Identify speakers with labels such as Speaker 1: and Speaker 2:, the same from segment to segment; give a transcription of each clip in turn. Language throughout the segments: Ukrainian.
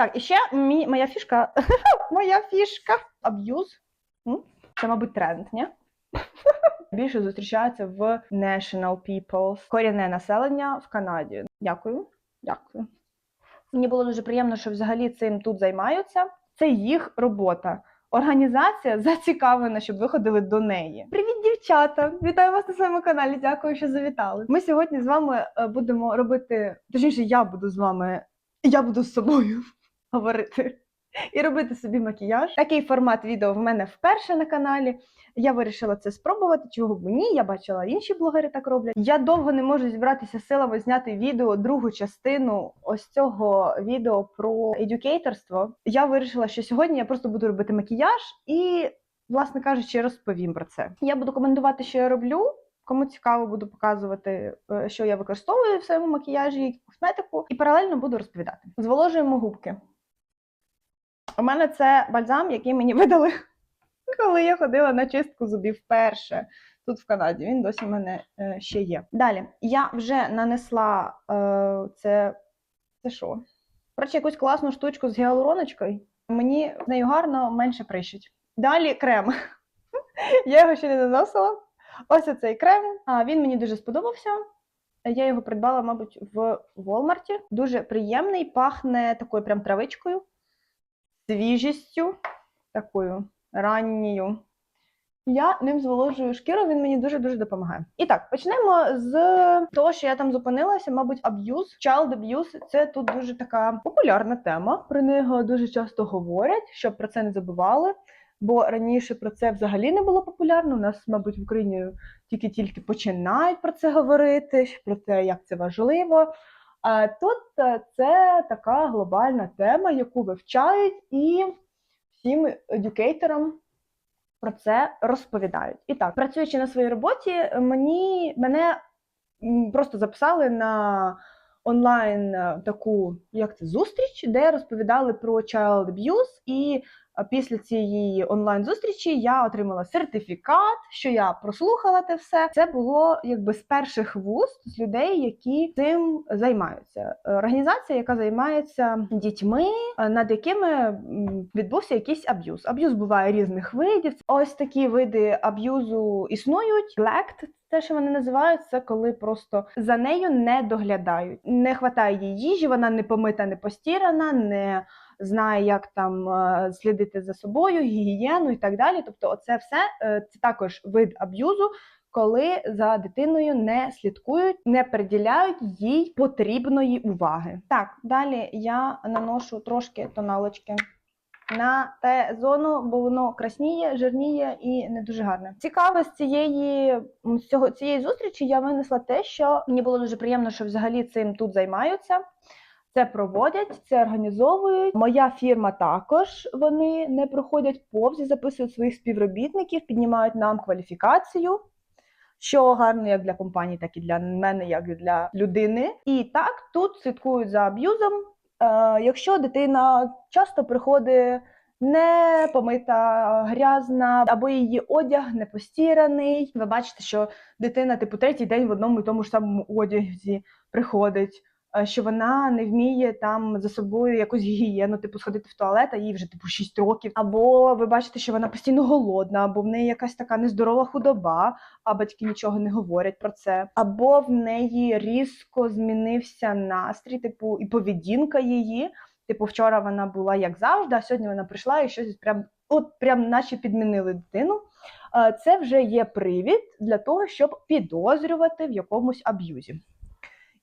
Speaker 1: Так, і ще мій, моя фішка. моя фішка. Аб'юз. Це, мабуть, тренд, ні? Більше зустрічається в National Peoples, корінне населення в Канаді. Дякую. Дякую. Мені було дуже приємно, що взагалі цим тут займаються. Це їх робота. Організація зацікавлена, щоб ви ходили до неї. Привіт, дівчата! Вітаю вас на своєму каналі. Дякую, що завітали. Ми сьогодні з вами е, будемо робити, точніше, я буду з вами, я буду з собою говорити і робити собі макіяж. Такий формат відео в мене вперше на каналі. Я вирішила це спробувати, чого б ні. Я бачила інші блогери так роблять. Я довго не можу зібратися силами зняти відео, другу частину ось цього відео про едюкейторство. Я вирішила, що сьогодні я просто буду робити макіяж і, власне кажучи, розповім про це. Я буду коментувати, що я роблю. Кому цікаво, буду показувати, е, що я використовую в своєму макіяжі, косметику, і паралельно буду розповідати. Зволожуємо губки. У мене це бальзам, який мені видали, коли я ходила на чистку зубів вперше тут в Канаді. Він досі в мене е, ще є. Далі я вже нанесла е, це. Це що? Коротше, якусь класну штучку з гіалуроночкою. Мені з нею гарно менше прищить. Далі крем. Я його ще не наносила. Ось оцей крем. А, він мені дуже сподобався. Я його придбала, мабуть, в Walmart. Дуже приємний, пахне такою прям травичкою, свіжістю, такою ранньою. Я ним зволожую шкіру, він мені дуже-дуже допомагає. І так, почнемо з того, що я там зупинилася, мабуть, аб'юз. Child abuse – це тут дуже така популярна тема. Про нього дуже часто говорять, щоб про це не забували. Бо раніше про це взагалі не було популярно. У нас, мабуть, в Україні тільки-тільки починають про це говорити, про те, як це важливо. А тут е, це така глобальна тема, яку вивчають, і всім едюкейторам про це розповідають. І так, працюючи на своїй роботі, мені мене просто записали на онлайн е, таку як це зустріч, де розповідали про child abuse, і після цієї онлайн зустрічі я отримала сертифікат, що я прослухала те все. Це було якби з перших вуст з людей, які цим займаються. Е, Організація, яка займається дітьми, е, над якими відбувся якийсь аб'юз. Аб'юз буває різних видів. Ось такі види аб'юзу існують. Лект те, що вони називають, це коли просто за нею не доглядають. Не вистачає їй їжі, вона не помита, не постірана, не знає, як там е, слідити за собою, гігієну і так далі. Тобто, оце все е, це також вид аб'юзу. Коли за дитиною не слідкують, не приділяють їй потрібної уваги. Так, далі я наношу трошки тоналочки на те зону, бо воно красніє, жирніє і не дуже гарне. Цікаве з цієї з цього цієї зустрічі я винесла те, що мені було дуже приємно, що взагалі цим тут займаються. Це проводять, це організовують. Моя фірма також вони не проходять повз і записують своїх співробітників, піднімають нам кваліфікацію. Що гарно як для компанії, так і для мене, як і для людини. І так тут слідкують за аб'юзом. Е, якщо дитина часто приходить не помита, грязна, або її одяг не постіраний, ви бачите, що дитина, типу, третій день в одному і тому ж самому одязі приходить. Е, Що вона не вміє там за собою якусь гігієну, типу сходити в туалет, а їй вже типу 6 років. Або ви бачите, що вона постійно голодна, або в неї якась така нездорова худоба, а батьки нічого не говорять про це. Або в неї різко змінився настрій, типу, і поведінка її. Типу, вчора вона була як завжди, а сьогодні вона прийшла і щось прям, от прям наче підмінили дитину. Е, Це вже є привід для того, щоб підозрювати в якомусь аб'юзі.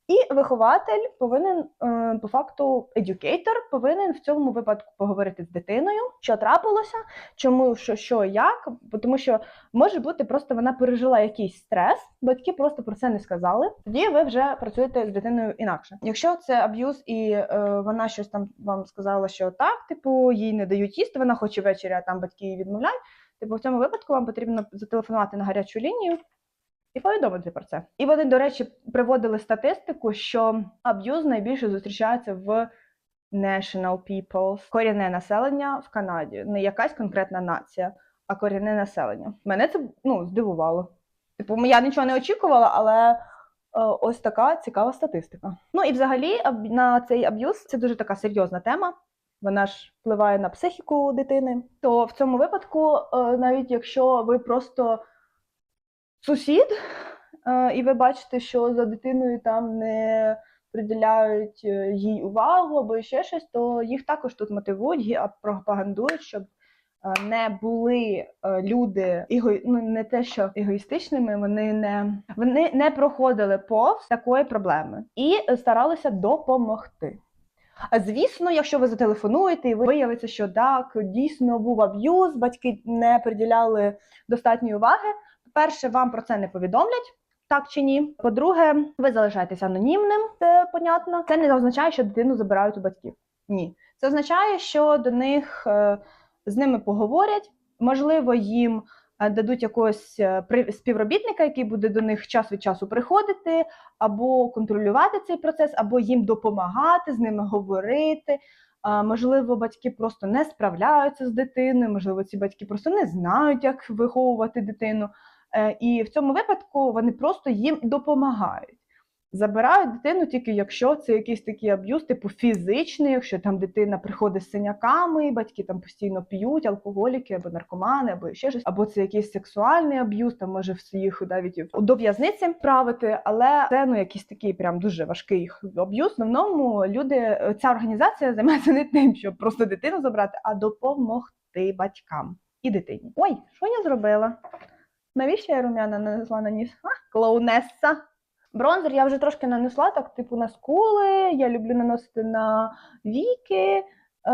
Speaker 1: І вихователь повинен, е, по факту, едюкейтор повинен в цьому випадку поговорити з дитиною, що трапилося, чому, що, що, як. Бо Тому що може бути, просто вона пережила якийсь стрес, батьки просто про це не сказали. Тоді ви вже працюєте з дитиною інакше. Якщо це аб'юз, і е, вона щось там вам сказала, що так, типу, їй не дають їсти, вона хоче ввечері, а там батьки її відмовляють. Типу, в цьому випадку вам потрібно зателефонувати на гарячу лінію і повідомити про це. І вони, до речі, приводили статистику, що аб'юз найбільше зустрічається в national peoples, корінне населення в Канаді. Не якась конкретна нація, а корінне населення. Мене це ну, здивувало. Типу, я нічого не очікувала, але е, ось така цікава статистика. Ну і взагалі на цей аб'юз це дуже така серйозна тема. вона ж впливає на психіку дитини. То в цьому випадку, е, навіть якщо ви просто сусід, е, і ви бачите, що за дитиною там не приділяють е, їй увагу або ще щось, то їх також тут мотивують і пропагандують, щоб е, не були люди іго... ну, не те, що егоїстичними, вони не вони не проходили повз такої проблеми і старалися допомогти. А Звісно, якщо ви зателефонуєте і ви виявиться, що так, дійсно був аб'юз, батьки не приділяли достатньої уваги. По-перше, вам про це не повідомлять. Так чи ні? По-друге, ви залишаєтесь анонімним, це понятно. Це не означає, що дитину забирають у батьків. Ні. Це означає, що до них е, з ними поговорять, можливо, їм е, дадуть якогось е, співробітника, який буде до них час від часу приходити, або контролювати цей процес, або їм допомагати, з ними говорити. Можливо, батьки просто не справляються з дитиною, можливо, ці батьки просто не знають, як виховувати дитину. Е, І в цьому випадку вони просто їм допомагають. Забирають дитину тільки якщо це якийсь такий аб'юз, типу фізичний, якщо там дитина приходить з синяками, батьки там постійно п'ють, алкоголіки або наркомани, або ще щось, або це якийсь сексуальний аб'юз, там може їх навіть до в'язниці правити, але це ну якийсь такий прям дуже важкий аб'юз. В основному люди, ця організація займається не тим, щоб просто дитину забрати, а допомогти батькам і дитині. Ой, що я зробила? Навіщо я рум'яна нанесла на ніс? А, клоунесса. Бронзер я вже трошки нанесла, так, типу, на скули. Я люблю наносити на віки, е,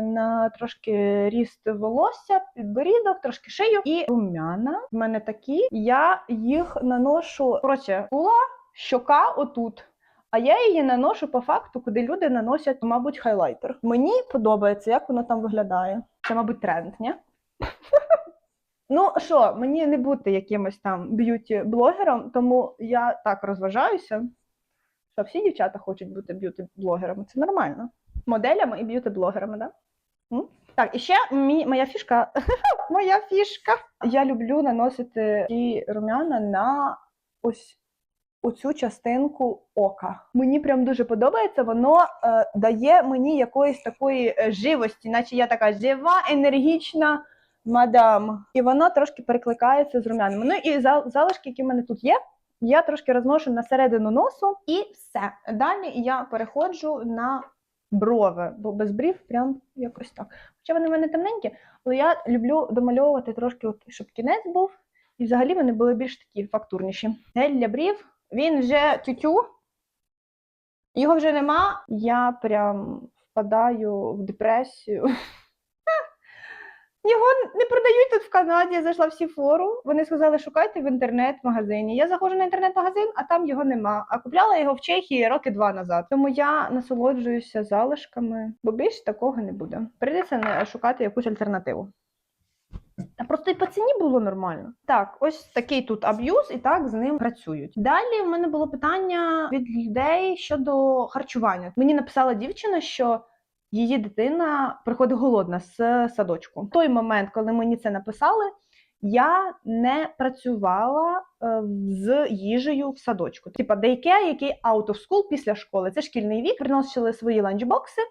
Speaker 1: на трошки ріст волосся, підборідок, трошки шию. І рум'яна в мене такі. Я їх наношу. Коротше, скула, щока отут. А я її наношу по факту, куди люди наносять, мабуть, хайлайтер. Мені подобається, як воно там виглядає. Це, мабуть, тренд, ні? Ну що, мені не бути якимось там б'юті-блогером, тому я так розважаюся, що всі дівчата хочуть бути б'юті-блогерами. Це нормально. Моделями і б'юті-блогерами, да? М? Так, і ще мій, моя фішка. моя фішка. Я люблю наносити ті рум'яна на ось оцю частинку ока. Мені прям дуже подобається, воно е, дає мені якоїсь такої е, живості, наче я така жива, енергічна мадам. І воно трошки перекликається з румянами. Ну і зал- залишки, які в мене тут є, я трошки розношу на середину носу і все. Далі я переходжу на брови, бо без брів прям якось так. Хоча вони в мене темненькі, але я люблю домальовувати трошки, от, щоб кінець був. І взагалі вони були більш такі фактурніші. Гель для брів, він вже тютю, його вже нема. Я прям впадаю в депресію. Його не продають тут в Канаді. Я зайшла в Сіфору. Вони сказали, шукайте в інтернет-магазині. Я заходжу на інтернет-магазин, а там його нема. А купляла його в Чехії роки два назад. Тому я насолоджуюся залишками, бо більше такого не буде. Прийдеться шукати якусь альтернативу. Та просто і по ціні було нормально. Так, ось такий тут аб'юз, і так з ним працюють. Далі в мене було питання від людей щодо харчування. Мені написала дівчина, що її дитина приходить голодна з садочку. В той момент, коли мені це написали, я не працювала е, з їжею в садочку. Типа дейкер, який out of school після школи. Це шкільний вік, приносили свої ланчбокси.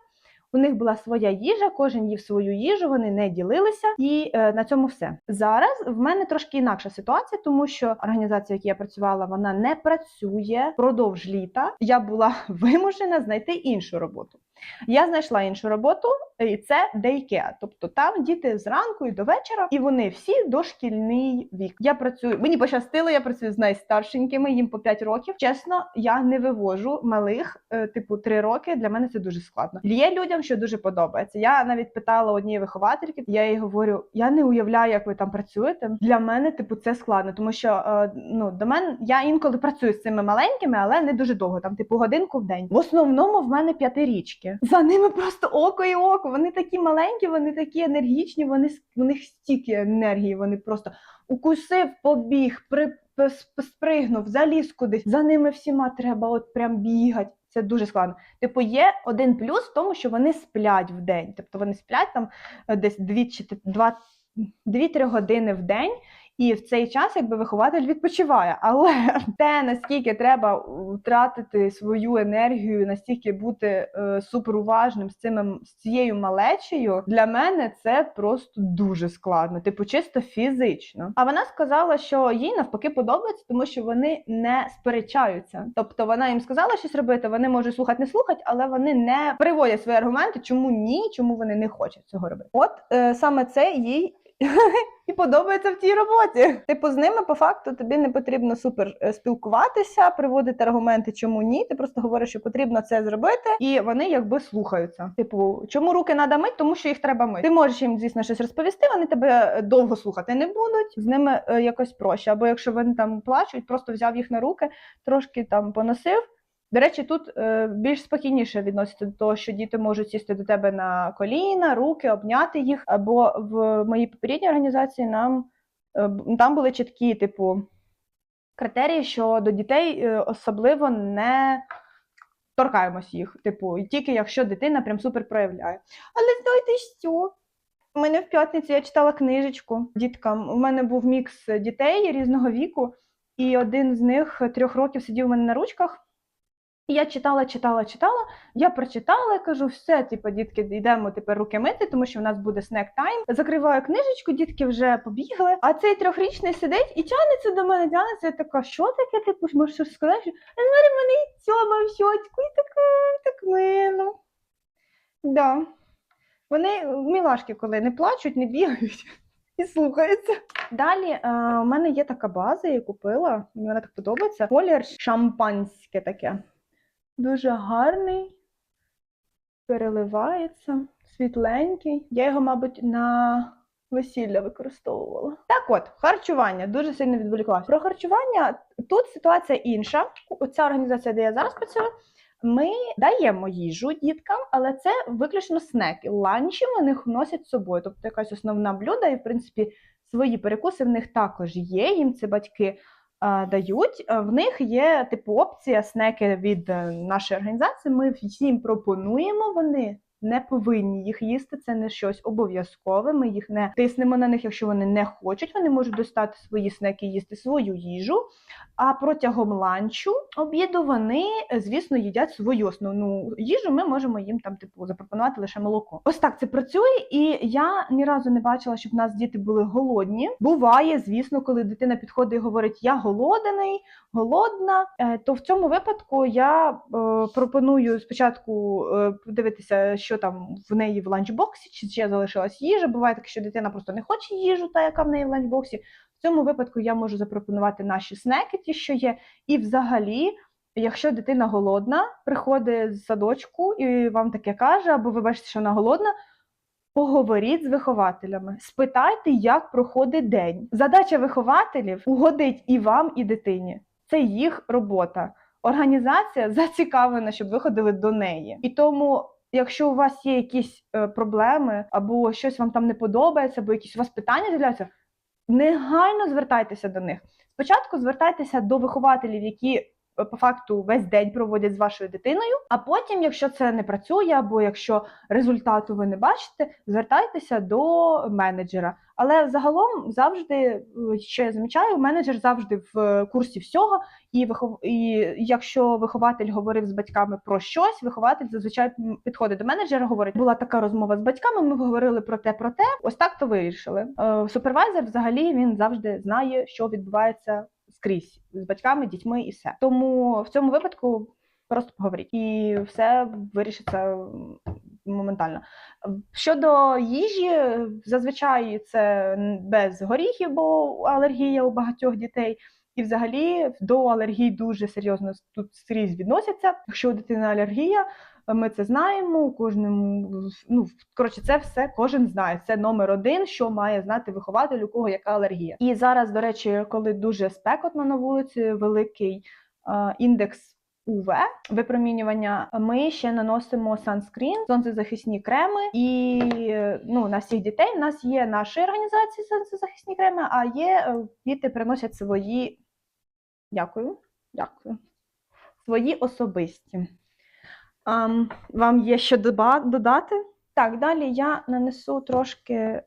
Speaker 1: У них була своя їжа, кожен їв свою їжу, вони не ділилися, і е, на цьому все. Зараз в мене трошки інакша ситуація, тому що організація, в якій я працювала, вона не працює впродовж літа. Я була вимушена знайти іншу роботу. Я знайшла іншу роботу, і це дейкеа. Тобто там діти зранку і до вечора, і вони всі дошкільний вік. Я працюю, мені пощастило, я працюю з найстаршенькими, їм по 5 років. Чесно, я не вивожу малих, е, типу 3 роки. Для мене це дуже складно. Є людям, що дуже подобається. Я навіть питала однієї виховательки, я їй говорю: я не уявляю, як ви там працюєте. Для мене, типу, це складно, тому що е, ну до мене я інколи працюю з цими маленькими, але не дуже довго, там типу годинку в день. В основному в мене п'ятирічки. За ними просто око і око. Вони такі маленькі, вони такі енергічні. Вони у них стільки енергії. Вони просто укусив, побіг, при спригнув, заліз кудись. За ними всіма треба от прям бігати. Це дуже складно. Типу, є один плюс в тому, що вони сплять в день. Тобто вони сплять там е, десь 2 чи 2 2-3 години в день, і в цей час якби вихователь відпочиває. Але те, наскільки треба втратити свою енергію, настільки бути е, суперуважним з цими з цією малечею, для мене це просто дуже складно, типу, чисто фізично. А вона сказала, що їй навпаки подобається, тому що вони не сперечаються. Тобто вона їм сказала щось робити, вони можуть слухати, не слухати, але вони не приводять свої аргументи, чому ні, чому вони не хочуть цього робити. От е, саме це їй і подобається в тій роботі. Типу, з ними по факту тобі не потрібно супер е, спілкуватися, приводити аргументи, чому ні. Ти просто говориш, що потрібно це зробити, і вони якби слухаються. Типу, чому руки треба мити? Тому що їх треба мити. Ти можеш їм, звісно, щось розповісти. Вони тебе е, довго слухати не будуть. З ними е, якось проще. Або якщо вони там плачуть, просто взяв їх на руки, трошки там поносив. До речі, тут е, більш спокійніше відноситься до того, що діти можуть сісти до тебе на коліна, руки, обняти їх. Або в моїй попередній організації нам е, там були чіткі, типу, критерії, що до дітей е, особливо не торкаємось їх. Типу, тільки якщо дитина прям супер проявляє. Але знаєте що? У мене в п'ятницю я читала книжечку діткам. У мене був мікс дітей різного віку, і один з них трьох років сидів у мене на ручках. І я читала, читала, читала. Я прочитала кажу, все, типу, дітки, йдемо тепер руки мити, тому що в нас буде снек тайм. Закриваю книжечку, дітки вже побігли. А цей трьохрічний сидить і тянеться до мене, тянеться. Я така, що таке? Типу, можеш щось сказати? Він мене і цьома в щочку, і така, так мило. Да. Вони мілашки, коли не плачуть, не бігають і слухаються. Далі е, у мене є така база, я купила. Мені вона так подобається. Колір шампанське таке. Дуже гарний, переливається, світленький. Я його, мабуть, на весілля використовувала. Так от, харчування дуже сильно відволіклася. Про харчування тут ситуація інша. Ця організація, де я зараз працюю, ми даємо їжу діткам, але це виключно снеки. Ланчі вони носять з собою, тобто якась основна блюда, і в принципі свої перекуси в них також є. Їм це батьки дають. В них є типу опція снеки від е, нашої організації. Ми всім пропонуємо. Вони не повинні їх їсти. Це не щось обов'язкове. Ми їх не тиснемо на них, якщо вони не хочуть. Вони можуть достати свої снеки, їсти свою їжу. А протягом ланчу обіду вони, звісно, їдять свою основну їжу. Ми можемо їм там, типу, запропонувати лише молоко. Ось так це працює, і я ні разу не бачила, щоб в нас діти були голодні. Буває, звісно, коли дитина підходить і говорить: Я голодний, голодна. е, То в цьому випадку я е, пропоную спочатку е, подивитися, що там в неї в ланчбоксі, чи ще залишилась їжа. Буває таке, що дитина просто не хоче їжу, та яка в неї в ланчбоксі. В цьому випадку я можу запропонувати наші снеки, ті, що є. І взагалі, якщо дитина голодна, приходить з садочку і вам таке каже, або ви бачите, що вона голодна. Поговоріть з вихователями, спитайте, як проходить день. Задача вихователів угодить і вам, і дитині. Це їх робота. Організація зацікавлена, щоб ви ходили до неї. І тому, якщо у вас є якісь е, проблеми, або щось вам там не подобається, або якісь у вас питання з'являються, негайно звертайтеся до них. Спочатку звертайтеся до вихователів, які по факту весь день проводять з вашою дитиною. А потім, якщо це не працює, або якщо результату ви не бачите, звертайтеся до менеджера. Але загалом завжди, е, що я замічаю, менеджер завжди в курсі всього. І вихов... і якщо вихователь говорив з батьками про щось, вихователь зазвичай підходить до менеджера, говорить: була така розмова з батьками. Ми говорили про те, про те. Ось так то вирішили. Е, Супервайзер взагалі він завжди знає, що відбувається скрізь з батьками, дітьми і все. Тому в цьому випадку просто поговоріть, і все вирішиться моментально. Щодо їжі, зазвичай це без горіхів, бо алергія у багатьох дітей. І взагалі до алергій дуже серйозно тут скрізь відносяться. Якщо у дитини алергія, ми це знаємо. у Кожному ну коротше, це все кожен знає. Це номер один, що має знати вихователь, у кого яка алергія. І зараз, до речі, коли дуже спекотно на вулиці, великий е, індекс. УВ випромінювання. Ми ще наносимо санскрін, сонцезахисні креми, і ну на всіх дітей в нас є наші організації сонцезахисні креми, а є е, діти приносять свої. Дякую, дякую. Свої особисті. Ам, вам є що додати? Так, далі я нанесу трошки е,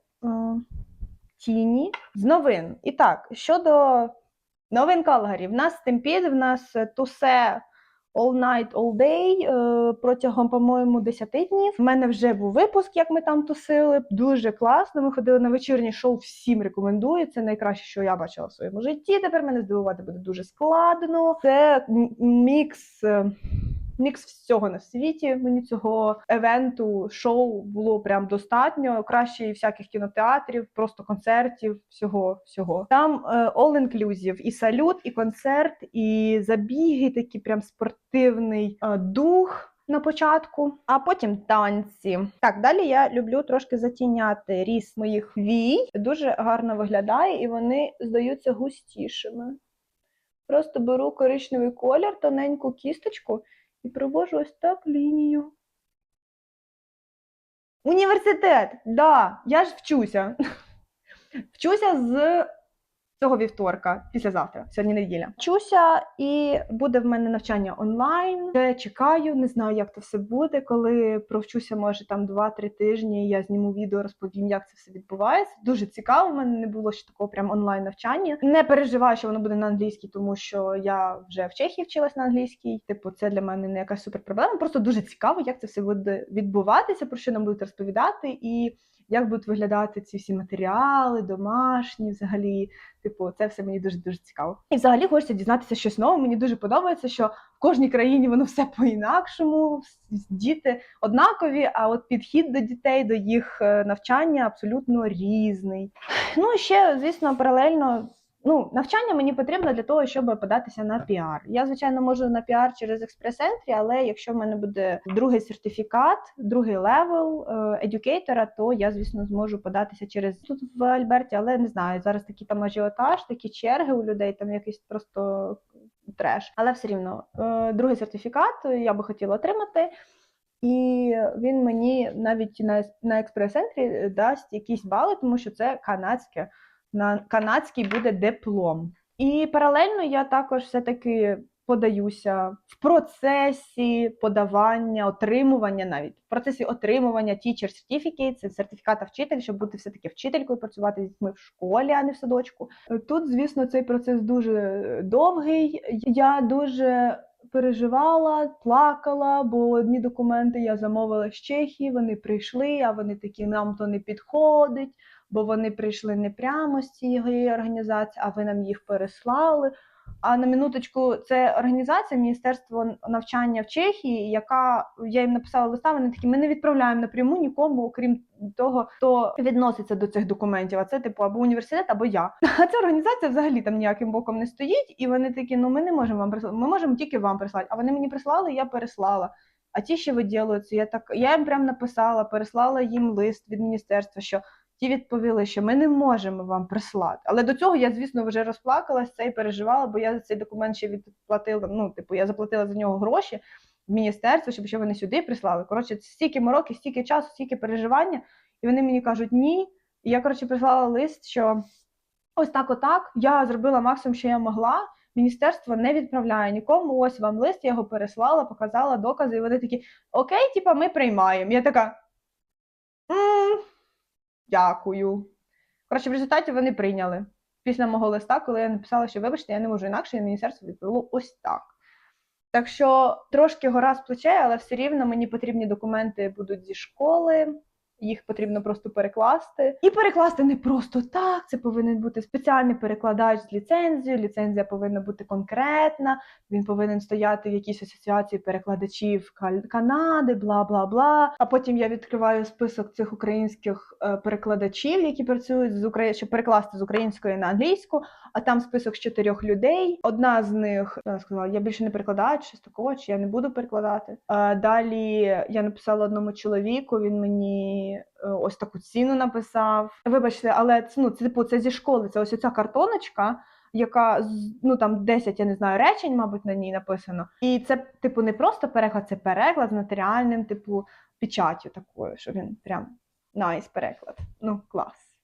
Speaker 1: Тіні з новин. І так, щодо новин Калгарі, в нас Стемпід, в нас е, Тусе All Night, All Day е, протягом, по-моєму, 10 днів. В мене вже був випуск, як ми там тусили. Дуже класно. Ми ходили на вечірнє шоу. Всім рекомендую. Це найкраще, що я бачила в своєму житті. Тепер мене здивувати буде дуже складно. Це мікс. Мікс всього на світі. Мені цього евенту, шоу було прям достатньо. Краще і всяких кінотеатрів, просто концертів, всього всього. Там е, all inclusive, і салют, і концерт, і забіги, такий прям спортивний е, дух. На початку, а потім танці. Так, далі я люблю трошки затіняти ріс моїх вій. Дуже гарно виглядає, і вони здаються густішими. Просто беру коричневий колір, тоненьку кісточку і провожу ось так лінію. Університет! Да, я ж вчуся. Вчуся з цього вівторка, післязавтра, сьогодні неділя. Вчуся, і буде в мене навчання онлайн. Вже чекаю, не знаю, як це все буде. Коли провчуся, може там 2-3 тижні. Я зніму відео, розповім, як це все відбувається. Дуже цікаво. У мене не було ще такого прям онлайн навчання. Не переживаю, що воно буде на англійській, тому що я вже в Чехії вчилась на англійській. Типу, це для мене не якась супер проблема. Просто дуже цікаво, як це все буде відбуватися, про що нам будуть розповідати, і як будуть виглядати ці всі матеріали, домашні, взагалі. Типу, це все мені дуже дуже цікаво. І взагалі хочеться дізнатися щось нове. Мені дуже подобається, що в кожній країні воно все по-інакшому. Діти однакові, а от підхід до дітей, до їх е, навчання абсолютно різний. Ну і ще, звісно, паралельно. Ну, навчання мені потрібно для того, щоб податися на піар. Я, звичайно, можу на піар через експрес-ентрі, але якщо в мене буде другий сертифікат, другий левел е, едюкейтора, то я, звісно, зможу податися через тут в Альберті, але не знаю, зараз такий там ажіотаж, такі черги у людей, там якийсь просто треш. Але все рівно, е, другий сертифікат я би хотіла отримати. І він мені навіть на, на експрес-центрі дасть якісь бали, тому що це канадське. На канадський буде диплом. І паралельно я також все-таки подаюся в процесі подавання, отримування навіть в процесі отримування Teacher Certificate, це сертифіката вчитель, щоб бути все-таки вчителькою, працювати з дітьми в школі, а не в садочку. Тут, звісно, цей процес дуже довгий. Я дуже переживала, плакала, бо одні документи я замовила з Чехії, вони прийшли, а вони такі, нам то не підходить, бо вони прийшли не прямо з цієї організації, а ви нам їх переслали. А на минуточку, це організація Міністерство навчання в Чехії, яка я їм написала листа. Вони такі, ми не відправляємо напряму нікому, окрім того, хто відноситься до цих документів. А це типу або університет, або я. А ця організація взагалі там ніяким боком не стоїть, і вони такі, ну ми не можемо вам прислати, ми можемо тільки вам прислати. А вони мені прислали, я переслала. А ті ще виділюються. Я так я їм прям написала, переслала їм лист від міністерства, що ті відповіли, що ми не можемо вам прислати. Але до цього я, звісно, вже розплакалась це і переживала, бо я за цей документ ще відплатила. Ну, типу, я заплатила за нього гроші в міністерство, щоб ще вони сюди прислали. Коротше, стільки мороки, стільки часу, стільки переживання, і вони мені кажуть ні. І я, коротше, прислала лист, що ось так, отак. Я зробила максимум, що я могла. Міністерство не відправляє нікому. Ось вам лист, я його переслала, показала докази, і вони такі: Окей, типа, ми приймаємо. Я така. «М, Дякую. Коротше, в результаті вони прийняли. Після мого листа, коли я написала, що вибачте, я не можу інакше, і міністерство відповіло ось так. Так що трошки гора з плечей, але все рівно мені потрібні документи будуть зі школи. Їх потрібно просто перекласти. І перекласти не просто так. Це повинен бути спеціальний перекладач з ліцензією. Ліцензія повинна бути конкретна. Він повинен стояти в якійсь асоціації перекладачів Канади, бла бла бла. А потім я відкриваю список цих українських е, перекладачів, які працюють з України, щоб перекласти з української на англійську. А там список з чотирьох людей. Одна з них вона сказала: я більше не перекладаю, щось такого, чи я не буду перекладати. Е, Далі я написала одному чоловіку. Він мені е, ось таку ціну написав. Вибачте, але ну це типу це зі школи. Це ось оця картоночка. Яка ну там 10, я не знаю, речень, мабуть, на ній написано. І це, типу, не просто переклад, це переклад з нотаріальним, типу, печаттю такою, що він прям найс переклад. Ну, клас.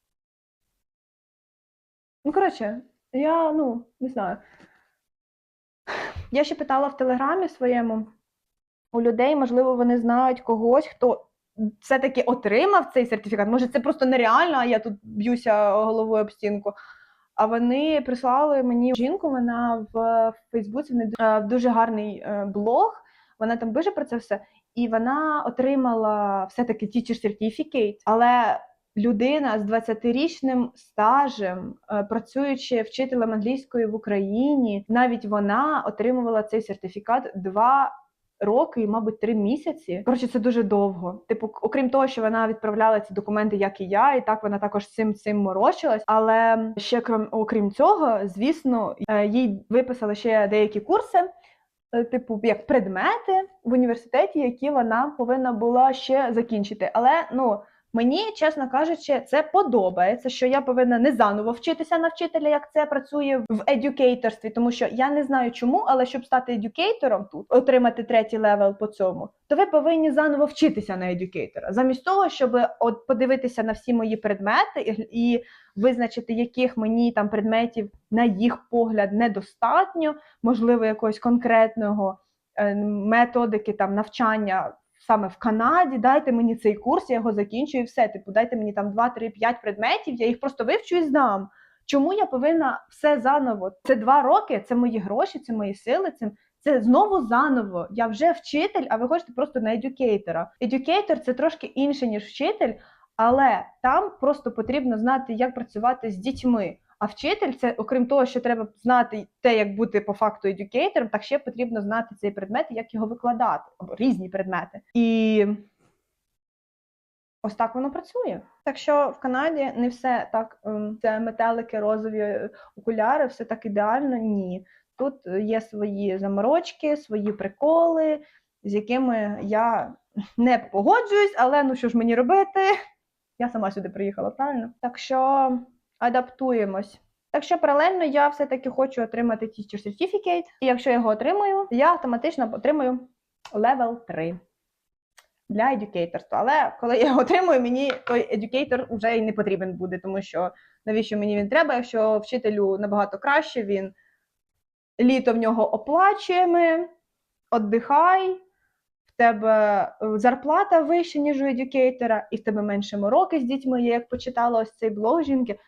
Speaker 1: Ну, коротше, я ну не знаю. Я ще питала в телеграмі своєму у людей, можливо, вони знають когось, хто все-таки отримав цей сертифікат. Може, це просто нереально, а я тут б'юся головою об стінку. А вони прислали мені жінку, вона в Фейсбуці в е, дуже гарний е, блог. Вона там пише про це все, і вона отримала все-таки teacher certificate, але людина з 20-річним стажем, е, працюючи вчителем англійської в Україні, навіть вона отримувала цей сертифікат два роки, і, мабуть, три місяці. Коротше, це дуже довго. Типу, окрім того, що вона відправляла ці документи, як і я, і так вона також цим цим морочилась. Але ще крім окрім цього, звісно, е, їй виписали ще деякі курси. е, Типу, як предмети в університеті, які вона повинна була ще закінчити. Але ну мені, чесно кажучи, це подобається, що я повинна не заново вчитися на вчителя, як це працює в едюкейторстві, тому що я не знаю чому, але щоб стати едюкейтором тут, отримати третій левел по цьому, то ви повинні заново вчитися на едюкейтора. Замість того, щоб от подивитися на всі мої предмети і, і визначити, яких мені там предметів, на їх погляд, недостатньо, можливо, якогось конкретного е, методики там навчання саме в Канаді, дайте мені цей курс, я його закінчу і все. Типу, дайте мені там 2, 3, 5 предметів, я їх просто вивчу і здам. Чому я повинна все заново? Це два роки, це мої гроші, це мої сили. Це, це знову заново. Я вже вчитель, а ви хочете просто на едюкейтора. Едюкейтор це трошки інше, ніж вчитель, але там просто потрібно знати, як працювати з дітьми. А вчитель це, окрім того, що треба знати те, як бути по факту едюкейтором, так ще потрібно знати цей предмет і як його викладати, або різні предмети. І ось так воно працює. Так що в Канаді не все так, ем, це метелики, розові окуляри, все так ідеально. Ні. Тут є свої заморочки, свої приколи, з якими я не погоджуюсь, але ну що ж мені робити? Я сама сюди приїхала, правильно? Так що адаптуємось. Так що паралельно я все-таки хочу отримати Teacher Certificate, і якщо я його отримую, я автоматично отримую level 3 для едюкейторства. Але коли я його отримую, мені той едюкейтор вже і не потрібен буде, тому що навіщо мені він треба, якщо вчителю набагато краще, він літо в нього оплачуємо, віддихай, в тебе зарплата вища, ніж у едюкейтора, і в тебе менше мороки з дітьми. Я як почитала ось цей блог жінки,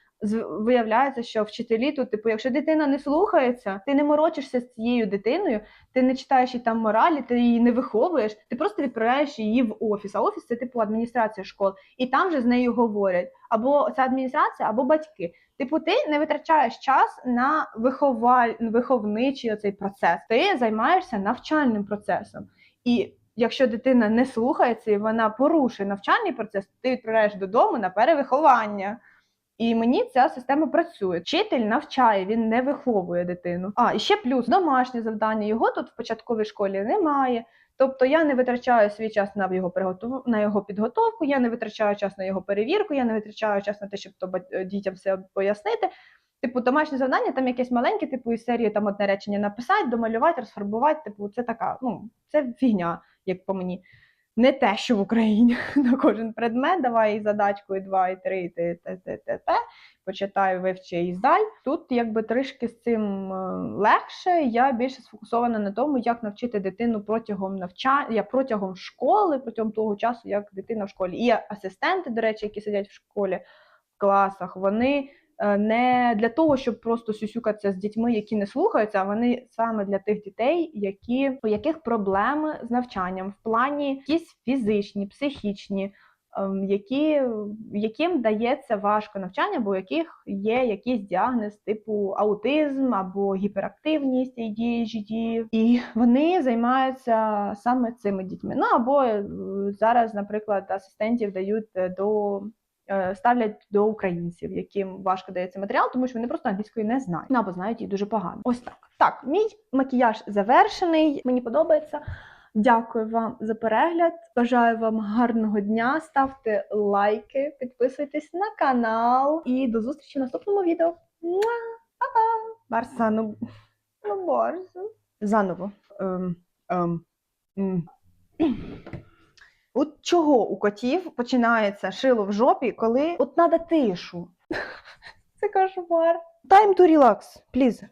Speaker 1: виявляється, що вчителі тут, типу, якщо дитина не слухається, ти не морочишся з цією дитиною, ти не читаєш їй там моралі, ти її не виховуєш, ти просто відправляєш її в офіс. А офіс це типу адміністрація школ, і там вже з нею говорять або це адміністрація, або батьки. Типу, ти не витрачаєш час на виховаль... виховничий оцей процес. Ти займаєшся навчальним процесом. І якщо дитина не слухається і вона порушує навчальний процес, ти відправляєш додому на перевиховання. І мені ця система працює. Вчитель навчає, він не виховує дитину. А і ще плюс домашнє завдання. Його тут в початковій школі немає. Тобто я не витрачаю свій час на його приготов... на його підготовку, я не витрачаю час на його перевірку, я не витрачаю час на те, щоб то дітям все пояснити. Типу, домашнє завдання там якесь маленьке, типу, із серії там одне речення написати, домалювати, розфарбувати. Типу, це така, ну, це фігня, як по мені. Не те, що в Україні на кожен предмет, давай і задачку, і два, і три, і те, те, те, те, те. Почитай, вивчи і здай. Тут якби трішки з цим е, легше. Я більше сфокусована на тому, як навчити дитину протягом навчання, протягом школи, протягом того часу, як дитина в школі. І асистенти, до речі, які сидять в школі в класах, вони не для того, щоб просто сюсюкатися з дітьми, які не слухаються, а вони саме для тих дітей, які у яких проблеми з навчанням в плані якісь фізичні, психічні. ем, Які, яким дається важко навчання, бо у яких є якийсь діагноз типу аутизм або гіперактивність ADHD, і вони займаються саме цими дітьми. Ну або е, зараз, наприклад, асистентів дають е, до е, ставлять до українців, яким важко дається матеріал, тому що вони просто англійської не знають. Ну або знають її дуже погано. Ось так. Так, мій макіяж завершений. Мені подобається. Дякую вам за перегляд. Бажаю вам гарного дня. Ставте лайки, підписуйтесь на канал і до зустрічі в наступному відео. Па-па! Барса, ну, Барса. Заново. Ем, ем, м. От чого у котів починається шило в жопі, коли от треба тишу. Це кошмар. Time to relax, please.